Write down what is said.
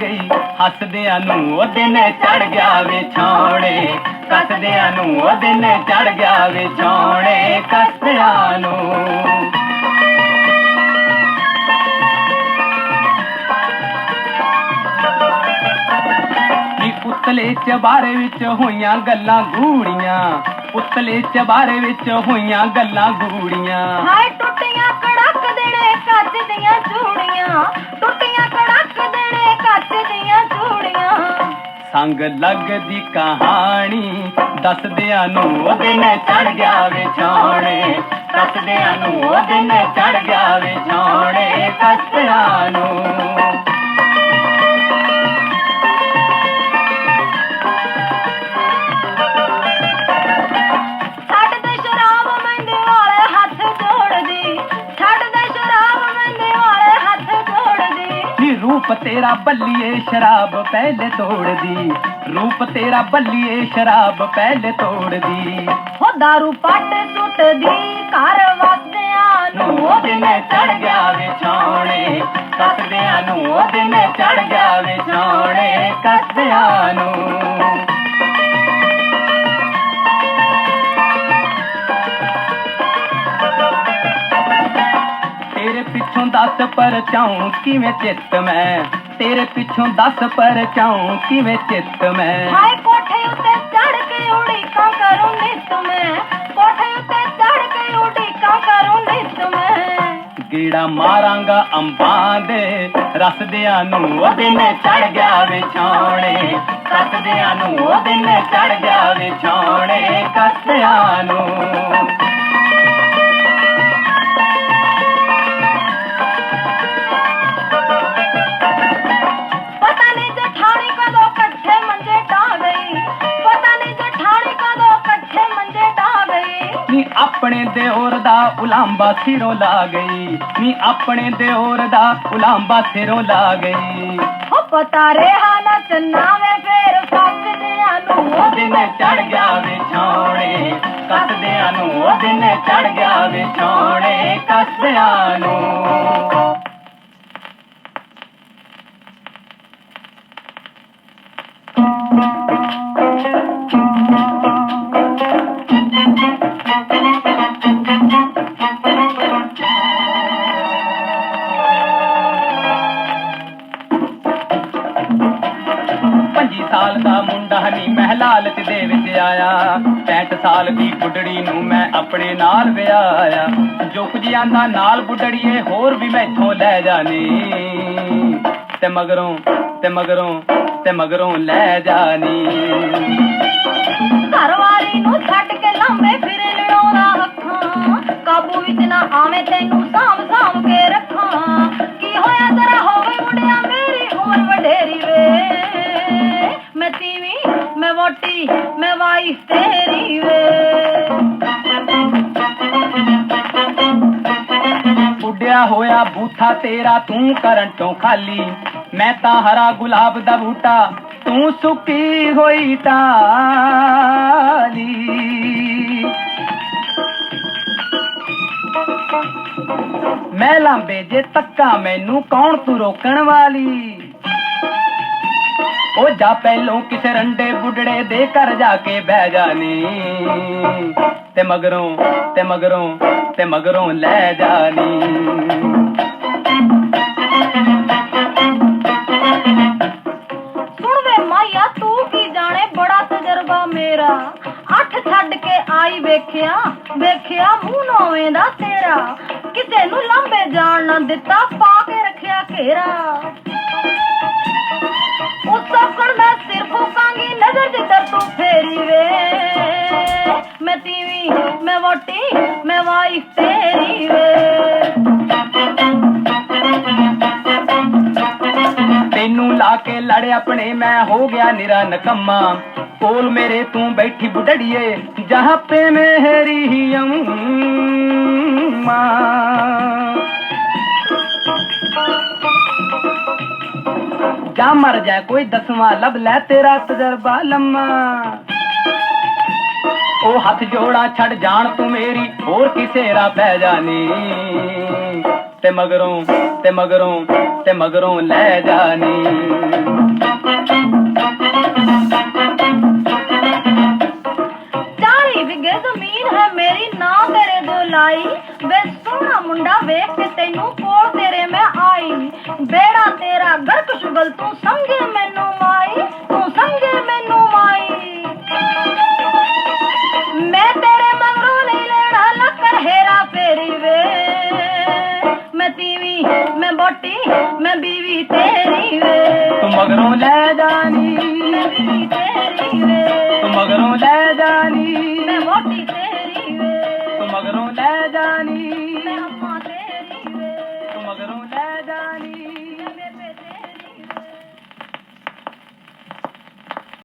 ਗਈ। ਹੱਸਦਿਆਂ ਨੂੰ ਉਹ ਦਿਨ ਚੜ ਗਿਆ ਵੇ ਛਾਉਣੇ। ਕੱਸਦਿਆਂ ਨੂੰ ਉਹ ਦਿਨ ਚੜ ਗਿਆ ਵੇ ਛਾਉਣੇ। ਕੱਸਦਿਆਂ ਨੂੰ। ਉਤਲੇ ਚਬਾਰੇ ਵਿੱਚ ਹੋਈਆਂ ਗੱਲਾਂ ਗੂੜੀਆਂ। ਉਤਲੇ ਚਬਾਰੇ ਵਿੱਚ ਹੋਈਆਂ ਗੱਲਾਂ ਗੂੜੀਆਂ। ਹਾਏ ਸੰਗ ਲੱਗਦੀ ਕਹਾਣੀ। ਦੱਸਦਿਆਂ ਨੂੰ ਉਹ ਦਿਨ ਚੜ ਗਿਆ ਵੇ ਦੱਸਦਿਆਂ ਨੂੰ ਉਹ ਦਿਨ ਚੜ ਗਿਆ ਵੇ ਛਾਉਣੇ ਨੂੰ ਤੇਰਾ ਬੱਲੀਏ ਸ਼ਰਾਬ ਪਹਿਲੇ ਤੋੜਦੀ। ਰੂਪ ਤੇਰਾ ਬੱਲੀਏ ਸ਼ਰਾਬ ਪਹਿਲੇ ਤੋੜਦੀ। ਹੋ ਦਾਰੂ ਪੱਟ ਸੁੱਟਦੀ ਘਰ ਵਸਦਿਆਂ ਨੂੰ। ਨੂੰ ਉਹ ਦਿਨ ਚੜ ਗਿਆ ਵੇ ਛਾਉਣੇ। ਕੱਸਦਿਆਂ ਨੂੰ ਉਹ ਦਿਨ ਚੜ ਗਿਆ ਵੇ ਛਾਉਣੇ। ਕੱਸਦਿਆਂ ਨੂੰ। ਤੇਰੇ ਪਿੱਛੋਂ ਦੱਸ ਪਰ ਚਾਉਂ ਕਿਵੇਂ ਚਿੱਤ ਮੈਂ। ਤੇਰੇ ਪਿੱਛੋਂ ਦੱਸ ਪਰ ਚਾਉਂ ਕਿਵੇਂ ਚਿੱਤ ਮੈਂ? ਹਾਏ ਕੋਠੇ ਉੱਤੇ ਚੜ ਕੇ ਉਡੀਕਾਂ ਕਰੂੰ ਨਿਤ ਮੈਂ। ਕੋਠੇ ਉੱਤੇ ਚੜ ਕੇ ਉਡੀਕਾਂ ਕਰੂੰ ਨਿਤ ਮੈਂ। ਗੀੜਾ ਮਾਰਾਂਗਾ ਅੰਬਾਂ ਦੇ ਰਸਦਿਆਂ ਨੂੰ ਉਹ ਦਿਨ ਚੜ ਗਿਆ ਵੇ ਛਾਉਣੇ ਕੱਸਦਿਆਂ ਨੂੰ ਉਹ ਦਿਨ ਚੜ ਗਿਆ ਵੇ ਛਾਉਣੇ ਕੱਸਿਆਂ ਨੂੰ। ਆਪਣੇ ਦਿਓਰ ਦਾ ਉਲਾਂਬਾ ਸਿਰੋਂ ਲਾ ਗਈ। ਨੀ ਆਪਣੇ ਦਿਓਰ ਦਾ ਉਲਾਂਬਾ ਸਿਰੋਂ ਲਾ ਗਈ। ਹੋ ਪਤਾ ਰਿਹਾ ਨਾ ਚੰਨਾਵੇਂ ਫੇਰ ਫੱਕਦਿਆਂ ਨੂੰ। ਉਹ ਦਿਨ ਚੜ ਗਿਆ ਵੇ ਛਾਉਣੇ ਕੱਸਦਿਆਂ ਨੂੰ। ਉਹ ਦਿਨ ਚੜ ਗਿਆ ਵੇ ਛਾਉਣੇ ਕੱਸਦਿਆਂ ਨੂੰ। ਵਿੱਚ ਆਇਆ। 65 ਸਾਲ ਦੀ ਬੁੱਢੜੀ ਨੂੰ ਮੈਂ ਆਪਣੇ ਨਾਲ ਵਿਆਹਿਆ। ਜੋ ਕੁਝ ਆਂਦਾ ਨਾਲ ਬੁੱਢੜੀਏ, ਹੋਰ ਵੀ ਮੈਥੋਂ ਲੈ ਜਾਣੀ। ਤੇ ਮਗਰੋਂ ਤੇ ਮਗਰੋਂ ਤੇ ਮਗਰੋਂ ਲੈ ਜਾਣੀ। ਘਰਵਾਲੀ ਨੂੰ ਛੱਡ ਕੇ ਲੰਬੇ ਫਿਰੇ ਲੜਾਉਂਦਾ ਅੱਖਾਂ ਕਾਬੂ ਵਿੱਚ ਨਾ ਆਵੇਂ ਤੈਨੂੰ ਸਾਂਭ ਉੱਡਿਆ ਹੋਇਆ ਬੂਥਾ ਤੇਰਾ ਤੂੰ ਕਰੰਟੋਂ ਖਾਲੀ। ਮੈਂ ਤਾਂ ਹਰਾ ਗੁਲਾਬ ਦਾ ਬੂਟਾ, ਤੂੰ ਸੁੱਕੀ ਹੋਈ ਟਾਲੀ ਮੈਂ ਲਾਂਬੇ ਜੇ ਤੱਕਾ, ਮੈਨੂੰ ਕੌਣ ਤੂੰ ਰੋਕਣ ਵਾਲੀ? ਉਹ ਜਾ ਪਹਿਲੋਂ ਕਿਸੇ ਰੰਡੇ ਬੁੱਢੜੇ ਦੇ ਘਰ ਜਾ ਕੇ ਬਹਿ ਜਾਣੀ ਤੇ ਮਗਰੋਂ ਤੇ ਮਗਰੋਂ ਤੇ ਮਗਰੋਂ ਲੈ ਜਾਨੀ। ਸੁਣ ਵੇ ਮਾਇਆ ਤੂੰ ਕੀ ਜਾਣੇ? ਬੜਾ ਤਜਰਬਾ ਮੇਰਾ। ਅੱਠ ਛੱਡ ਕੇ ਆਈ ਵੇਖਿਆ ਵੇਖਿਆ ਮੂੰਹ ਨੋਵੇਂ ਦਾ ਤੇਰਾ। ਕਿਸੇ ਨੂੰ ਲੰਬੇ ਜਾਣ ਨਾ ਦਿੱਤਾ ਪਾ ਲਾ ਕੇ ਲੜ ਆਪਣੇ, ਮੈਂ ਹੋ ਗਿਆ ਨਿਰਾ ਨਕਮਾ। ਕੋਲ ਮੇਰੇ ਤੂੰ ਬੈਠੀ ਬੁੱਢੜੀਏ, ਜਹਾਂ ਪੇ ਮੇਰੀ ਅੰਮਾ। ਜਾ ਮਰ ਜਾ ਕੋਈ ਦਸਵਾਂ, ਲੱਭ ਲੈ ਤੇਰਾ ਤਜਰਬਾ ਲੰਮਾ। ਉਹ ਹੱਥ ਜੋੜਾ ਛੱਡ ਜਾਣ ਤੂੰ ਮੇਰੀ, ਹੋਰ ਕਿਸੇ ਰਾ ਪੈ ਜਾਣੀ ਤੇ ਮਗਰੋਂ ਤੇ ਮਗਰੋਂ ਤੇ ਮਗਰੋਂ ਲੈ ਜਾਨੀ ਚਾਲੀ ਮੇਰੀ, ਨਾ ਤੇਰੇ ਦੋ ਲਾਈ। ਵੇ ਸੋਹਣਾ ਮੁੰਡਾ ਵੇਖ ਕੇ ਤੈਨੂੰ ਕੋਲ ਤੇਰੇ ਮੈਂ ਆਈ। ਬੇੜਾ ਤੇਰਾ ਗਰਕ ਸ਼ੁਗਲ ਤੂੰ ਸਮਝੇ ਮੈਨੂੰ। ਬੀਵੀ ਤੇਰੀ ਵੇ ਤੂੰ ਮਗਰੋਂ ਲੈ ਜਾਨੀ। ਬੀਵੀ ਤੇਰੀ ਵੇ। ਤੂੰ ਮਗਰੋਂ ਲੈ ਜਾਨੀ। ਮੈਂ ਮੋਟੀ